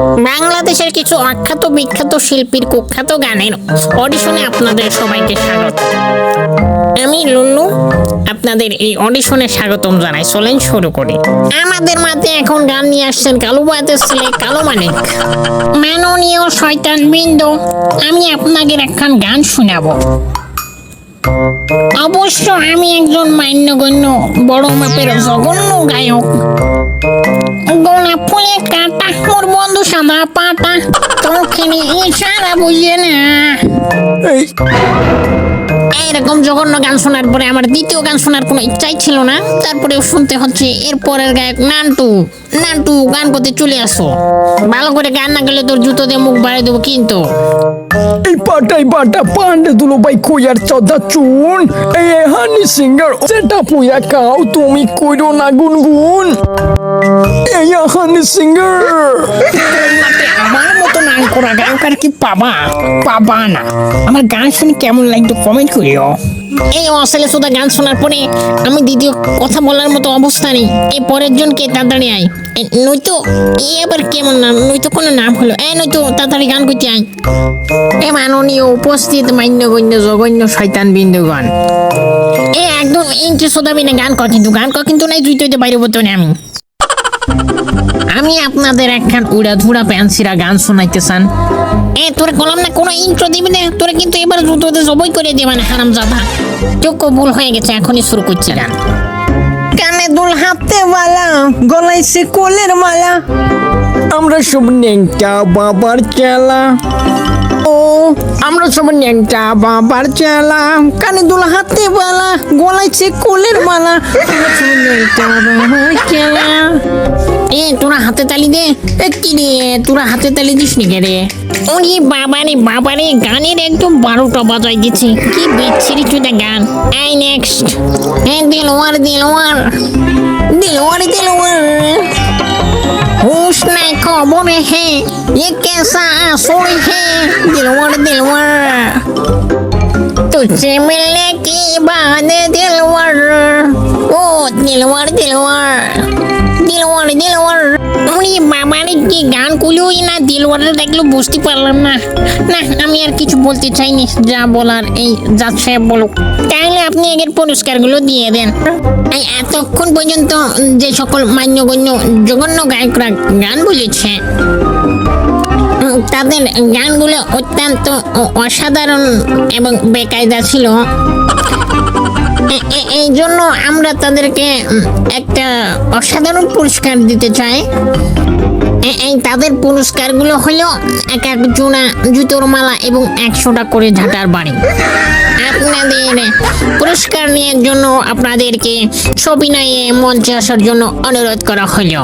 বাংলাদেশের কিছু অখ্যাত বিখ্যাত শিল্পীর কুখ্যাত গানের অডিশনে আপনাদের সবাইকে স্বাগত। আমি লুল্লু, আপনাদের এই অডিশনে স্বাগতম জানাই। চলেন শুরু করি। আমাদের মাঝে এখন গান নিয়ে আসছেন কালু বাদের ছেলে কালো মানিক। মাননীয় শয়তান বৃন্দ, আমি আপনাদের একখান গান শোনাবো। অবশ্য আমি একজন মান্যগণ্য বড় মাপের জঘন্য গায়ক। গোলাপ ফুলে কাটা মোর বন্ধু সাদা পাতা তোখানে ইশারা বুঝে না। এই। এইরকম জঘন্য গান শোনার পরে আমার দ্বিতীয় গান শোনার কোনো ইচ্ছাই ছিল না। তারপরে শুনতে হচ্ছে এরপরের গায়ক নান্টু। নান্টু গান করতে চলে আসো। ভালো করে গান না গেলে তোর জুতো দিয়ে মুখ বাড়িয়ে দেবো কিন্তু। এই পাটাই পাটা পান্ডে দুলো বাই কইয়ার চদা চুন। এই হানি সিঙ্গার সেটা পুয়া কাও তুমি কইরো না গুনগুন। এই হানি সিঙ্গার। আমার মতো নাম করা গায়ক আর কি পাবা? পাবা না। আমার গান শুনে কেমন লাগতো কমেন্ট করিও। এই অসলে সুদা গান শোনার পরে আমি দ্বিতীয় কথা বলার মতো অবস্থা নেই। এই পরের জনকে তাড়াতাড়ি আয়। নয়তো এ আবার কেমন নাম? নয়তো কোনো নাম হলো? এ, নয়তো তাড়াতাড়ি গান করতে আয়। এ মাননীয় উপস্থিত মান্যগণ্য জগন্য শয়তান বিন্দুগণ। এ একদম ইন্টে সোদাবি না গান কর, কিন্তু গান কর, কিন্তু নাই দুই তৈতে বাইরে বলতো আমি। আমি আপনাদের একখান উড়া ধুড়া প্যান্সিরা গান শোনাইতে চান। এ, তোরে কলম না কোনো ইন্ট্রো দিবি না? তোরে কিন্তু এবার জুতোতে জবই করে দেবে না হারাম জাদা চোখ ভুল হয়ে গেছে, এখনই শুরু করছি গান। কানে দুল হাতে মালা গলায় সে কোলের মালা। আমরা সব নেংটা বাবার চেলা। ও, আমরা সব নেংটা বাবার চেলা। কানে দুল হাতে মালা। গলায় সে কোলের মালা এ তোরা হাতে তালি দে এ কি রে তোরা হাতে তালি দিস নি রে ওরে বাবারে বাবারে গানের একদম বারোটা বাজাই দিচ্ছে কি বিচ্ছিরি চুদা গান আই নেক্সট হ্যাঁ দিলওয়ার দিলওয়ার দিলওয়ার দিলওয়ার होश में खबर है ये कैसा असुर है दिलवर दिलवर तुझसे मिलने की बाद दिलवर ओ दिलवर दिलवर দিলওয়ার দিলওয়ার। উনি বাবার কি গান কুলিওই না দিলওয়ারে দেখল বুঝতে পারলাম না। না, আমি আর কিছু বলতে চাইনি, যা বলার এই যাচ্ছে বলুক। তাহলে আপনি এর পুরস্কারগুলো দিয়ে দেন। এই এতক্ষণ পর্যন্ত যে সকল মান্যগণ্য জঘন্য গায়করা গান বলেছে, তাদের গানগুলো অত্যন্ত অসাধারণ এবং বেকায়দা ছিল। এই জন্য আমরা তাদেরকে একটা অসাধারণ পুরস্কার দিতে চাই। এই তাদের পুরস্কারগুলো হলো এক এক জোড়া জুতোর মালা এবং একশোটা করে ঝাঁটার বাড়ি। আপনাদের পুরস্কার নেওয়ার জন্য আপনাদেরকে ছবি সবিনয়ে মঞ্চে আসার জন্য অনুরোধ করা হলো।